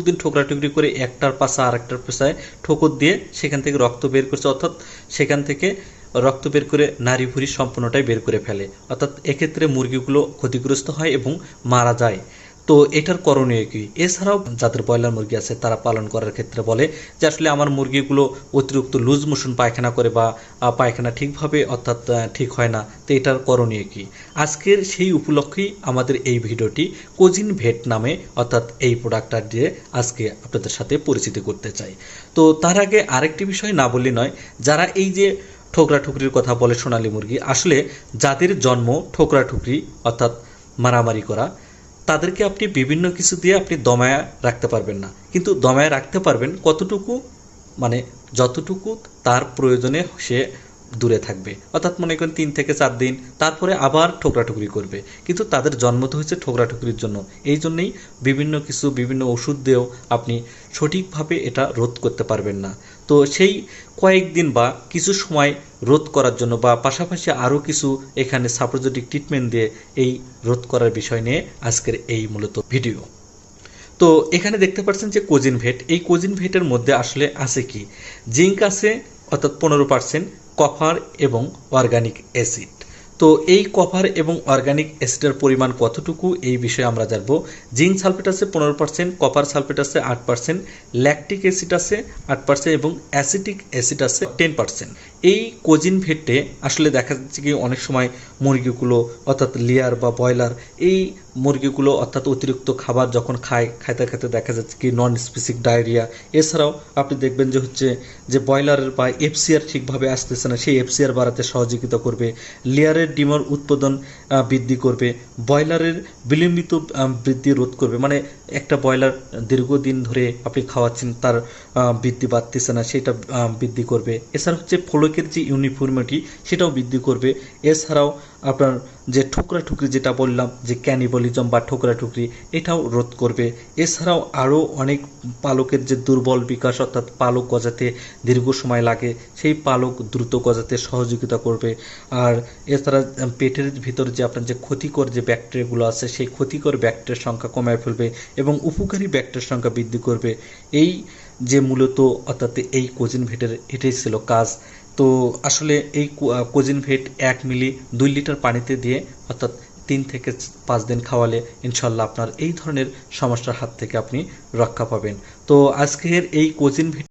দিন ঠোকরাটুকরি করে একটার পাশা আর একটার পাশায় ঠোকর দিয়ে সেখান থেকে রক্ত বের করছে, অর্থাৎ সেখান থেকে রক্ত বের করে নারী ভুঁড়ি সম্পূর্ণটাই বের করে ফেলে। অর্থাৎ এক্ষেত্রে মুরগিগুলো ক্ষতিগ্রস্ত হয় এবং মারা যায়। তো এটার করণীয় কি? এছাড়াও যাদের ব্রয়লার মুরগি আছে, তারা পালন করার ক্ষেত্রে বলে যে আসলে আমার মুরগিগুলো অতিরিক্ত লুজ মোশন পায়খানা করে বা পায়খানা ঠিকভাবে অর্থাৎ ঠিক হয় না। তো এটার করণীয় কি? আজকের সেই উপলক্ষেই আমাদের এই ভিডিওটি কোজিন ভেট নামে অর্থাৎ এই প্রোডাক্টটা দিয়ে আজকে আপনাদের সাথে পরিচিতি করতে চাই। তো তার আগে আরেকটি বিষয় না বললে নয়, যারা এই যে ঠোকরা ঠুকরির কথা বলে সোনালী মুরগি, আসলে যাদের জন্ম ঠোকরা ঠুকরি অর্থাৎ মারামারি করা তাদেরকে আপনি বিভিন্ন কিছু দিয়ে আপনি দমায়া রাখতে পারবেন না। কিন্তু দমায়া রাখতে পারবেন কতটুকু? মানে যতটুকু তার প্রয়োজনে সে দূরে থাকবে। অর্থাৎ মনে করেন তিন থেকে চার দিন, তারপরে আবার ঠোকরাঠুকরি করবে। কিন্তু তাদের জন্ম তো হয়েছে ঠোকরাঠুকরির জন্য। এই জন্যেই বিভিন্ন কিছু, বিভিন্ন ওষুধ দিয়েও আপনি সঠিকভাবে এটা রোধ করতে পারবেন না। তো সেই কয়েকদিন বা কিছু সময় রোধ করার জন্য বা পাশাপাশি আরও কিছু এখানে সাপ্রোজেটিক ট্রিটমেন্ট দিয়ে এই রোধ করার বিষয় নিয়ে আজকের এই মূলত ভিডিও। তো এখানে দেখতে পাচ্ছেন যে কোজিন ভেট, এই কোজিন ভেটের মধ্যে আসলে আছে কি? জিঙ্ক আছে, অর্থাৎ পনেরো পার্সেন্ট কফার এবং অর্গানিক অ্যাসিড। তো এই কপার এবং অর্গানিক অ্যাসিডের পরিমাণ কতটুকু এই বিষয়ে আমরা জানব। জিঙ্ক সালফেট আছে পনেরো পার্সেন্ট কপার সালফেট আছে আট পার্সেন্ট ল্যাকটিক অ্যাসিড আছে আট পার্সেন্ট এবং অ্যাসিটিক অ্যাসিড আছে টেন পার্সেন্ট এই কোজিন ভেটে আসলে দেখা যাচ্ছে কি অনেক সময় মুরগিগুলো অর্থাৎ লেয়ার বা ব্রয়লার এই মুরগিগুলো অর্থাৎ অতিরিক্ত খাবার যখন খায়, খাইতে খাইতে দেখা যাচ্ছে কি নন স্পেসিফিক ডায়রিয়া এছাড়াও আপনি দেখবেন যে হচ্ছে যে ব্রয়লারের বা এফসিআর ঠিকভাবে আসতেছে না, সেই এফসিআর বাড়াতে সহযোগিতা করবে। লেয়ারের ডিমের উৎপাদন বৃদ্ধি করবে, ব্রয়লারের বিলম্বিত বৃদ্ধি রোধ করবে। মানে একটা ব্রয়লার দীর্ঘদিন ধরে আপনি খাওয়াচ্ছেন, তার বৃদ্ধি বাড়তেছে না, সেটা বৃদ্ধি করবে। এছাড়া হচ্ছে ফলকের যে ইউনিফর্মিটি সেটাও বৃদ্ধি করবে। এছাড়াও আপনার যে ঠুকরা ঠুকরি যেটা বললাম, যে ক্যানিবলিজম বা ঠোকরা ঠুকরি, এটাও রোধ করবে। এছাড়াও আরও অনেক পালকের যে দুর্বল বিকাশ, অর্থাৎ পালক গজাতে দীর্ঘ সময় লাগে, সেই পালক দ্রুত গজাতে সহযোগিতা করবে। আর এছাড়া পেটের ভিতর যে আপনার যে ক্ষতিকর যে ব্যাকটেরিয়াগুলো আছে, সেই ক্ষতিকর ব্যাকটেরিয়ার সংখ্যা কমায় ফেলবে এবং উপকারী ব্যাকটেরিয়ার সংখ্যা বৃদ্ধি করবে। এই যে মূলত, অর্থাৎ এই কোজিন ভেটের, এটাই ছিল কাজ। তো আসলে এই কোজিন ভেট এক মিলি দুই লিটার পানিতে দিয়ে অর্থাৎ তিন থেকে পাঁচ দিন খাওয়ালে ইনশাল্লাহ আপনার এই ধরনের সমস্যার হাত থেকে আপনি রক্ষা পাবেন। তো আজকের এই কোজিন ভেট